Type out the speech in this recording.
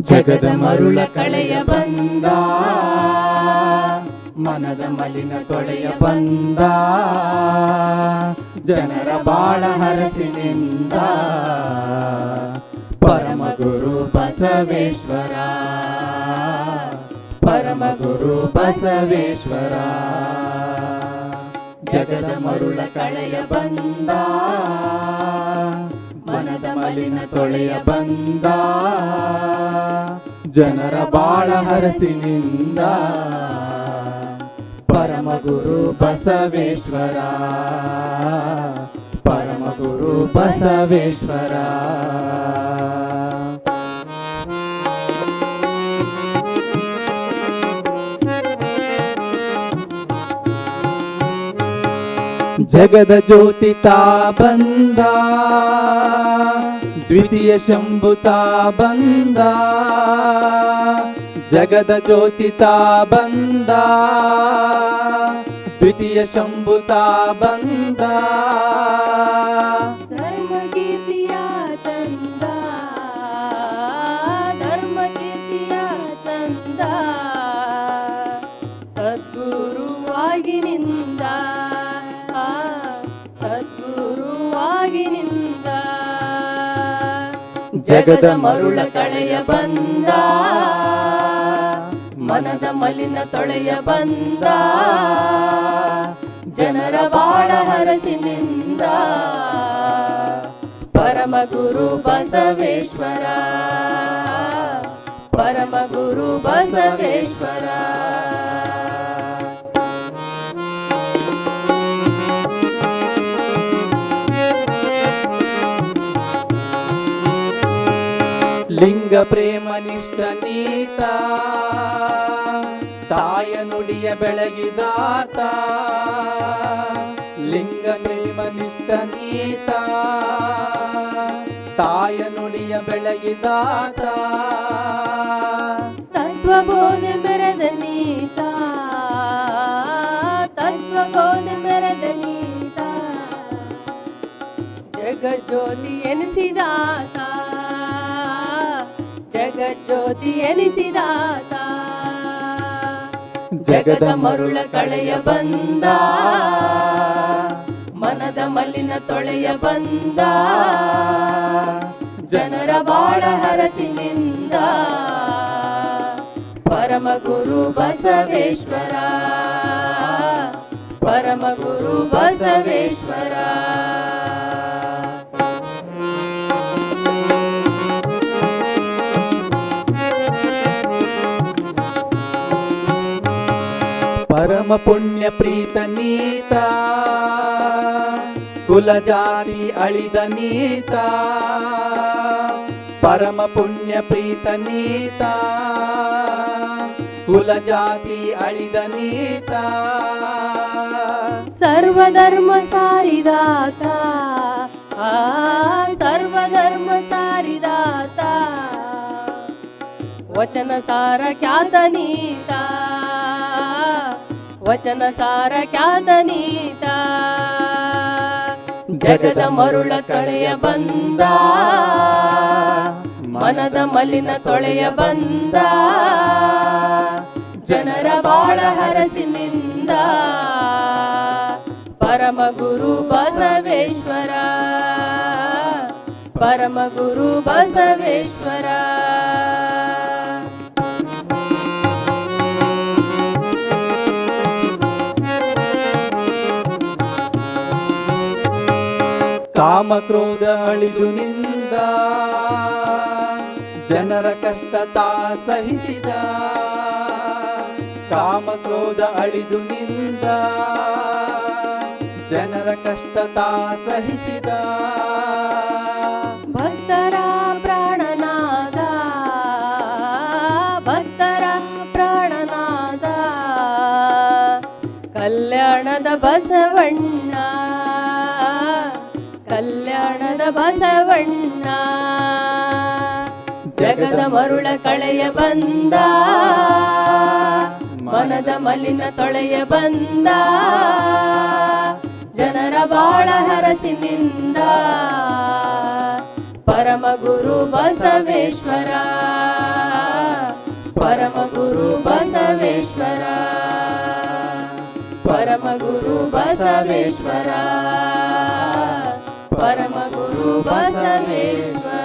ಜಗದ ಮರುಳ ಕಳೆಯ ಬಂದ. ಮನದ ಮಲಿನ ತೊಳೆಯ ಬಂದ. ಜನರ ಬಾಳ ಹರಸಿನಿಂದ. ಪರಮ ಗುರು ಬಸವೇಶ್ವರ. ಪರಮ ಗುರು ಬಸವೇಶ್ವರ. ಜಗದ ಮರುಳ ಕಳೆಯ ಬಂದ. ಮಲಿನ ತೊಳೆಯ ಬಂದ ಜನರ ಬಾಳ ಹರಸಿನಿಂದ. ಪರಮಗುರು ಬಸವೇಶ್ವರ ಪರಮಗುರು ಬಸವೇಶ್ವರ. ಜಗದ ಜ್ಯೋತಿ ತಾ ಬಂದ. ದ್ವಿತೀಯ ಶಂಭುತಾ ಬಂದ ಜಗದ ಜ್ಯೋತಿ ತಾ ಬಂದ ದ್ವಿತೀಯ ಶಂಭುತಾ ಬಂದ. ಜಗದ ಮರುಳ ಕಳೆಯ ಬಂದ ಮನದ ಮಲಿನ ತೊಳೆಯ ಬಂದ ಜನರ ಬಾಳ ಹರಸಿನಿಂದ ಪರಮ ಗುರು ಬಸವೇಶ್ವರ ಪರಮ ಗುರು ಬಸವೇಶ್ವರ. ಲಿಂಗ ಪ್ರೇಮ ನಿಷ್ಠ ನೀತ, ತಾಯ ನುಡಿಯ ಬೆಳಗಿದಾತ ಲಿಂಗ ಪ್ರೇಮ ನಿಷ್ಠ ನೀತ, ತಾಯ ನುಡಿಯ ಬೆಳಗಿದಾತ ತತ್ವಬೋಧೆ ಮೆರೆದ ನೀತ, ತತ್ವಬೋಧೆ ಮೆರೆದ ನೀತ. ಜಗಜ್ಯೋತಿ ಎನಿಸಿದಾತ ಜಗಜ್ಯೋತಿ ಎನಿಸಿದಾತ. ಜಗದ ಮರುಳ ಕಳೆಯ ಬಂದ. ಮನದ ಮಲಿನ ತೊಳೆಯ ಬಂದ. ಜನರ ಬಾಳ ಹರಸಿನಿಂದ. ಪರಮ ಗುರು ಬಸವೇಶ್ವರ. ಪರಮ ಗುರು ಬಸವೇಶ್ವರ. పరమ పుణ్య ప్రీత నీత కుల జాతి అళిద నీత పరమ పుణ్య ప్రీత నీత కుల జాతి అళిద నీత. సర్వధర్మ సారిదాత సర్వధర్మ సారిదాత వచన సార ఖ్యాత నీతా. ವಚನ ಸಾರ ಖ್ಯಾತನೀತ ಜಗದ ಮರುಳ ಕಳೆಯ ಬಂದ. ಮನದ ಮಲಿನ ತೊಳೆಯ ಬಂದ. ಜನರ ಬಾಳ ಹರಸಿನಿಂದ. ಪರಮ ಗುರು ಬಸವೇಶ್ವರ. ಪರಮ ಗುರು ಬಸವೇಶ್ವರ. ಕಾಮ ಕ್ರೋಧ ಅಳಿದು ನಿಂದ, ಜನರ ಕಷ್ಟ ತಾ ಸಹಿಸಿದ ಕಾಮ ಕ್ರೋಧ ಅಳಿದು ನಿಂದ, ಜನರ ಕಷ್ಟ ಸಹಿಸಿದ. ಭಕ್ತರ ಪ್ರಾಣನಾದ ಭಕ್ತರ ಪ್ರಾಣನಾದ, ಕಲ್ಯಾಣದ ಬಸವಣ್ಣ ಕಲ್ಯಾಣದ ಬಸವಣ್ಣ. ಜಗದ ಮರುಳ ಕಳೆಯ ಬಂದ. ಮನದ ಮಲಿನ ತೊಳೆಯ ಬಂದ. ಜನರ ಬಾಳ ಹರಸಿನಿಂದ. ಪರಮ ಗುರು ಬಸವೇಶ್ವರ. ಪರಮ ಗುರು ಬಸವೇಶ್ವರ. ಪರಮ ಗುರು ಬಸವೇಶ್ವರ. ಪರಮ ಗುರು ಬಸವೇಶ್ವರ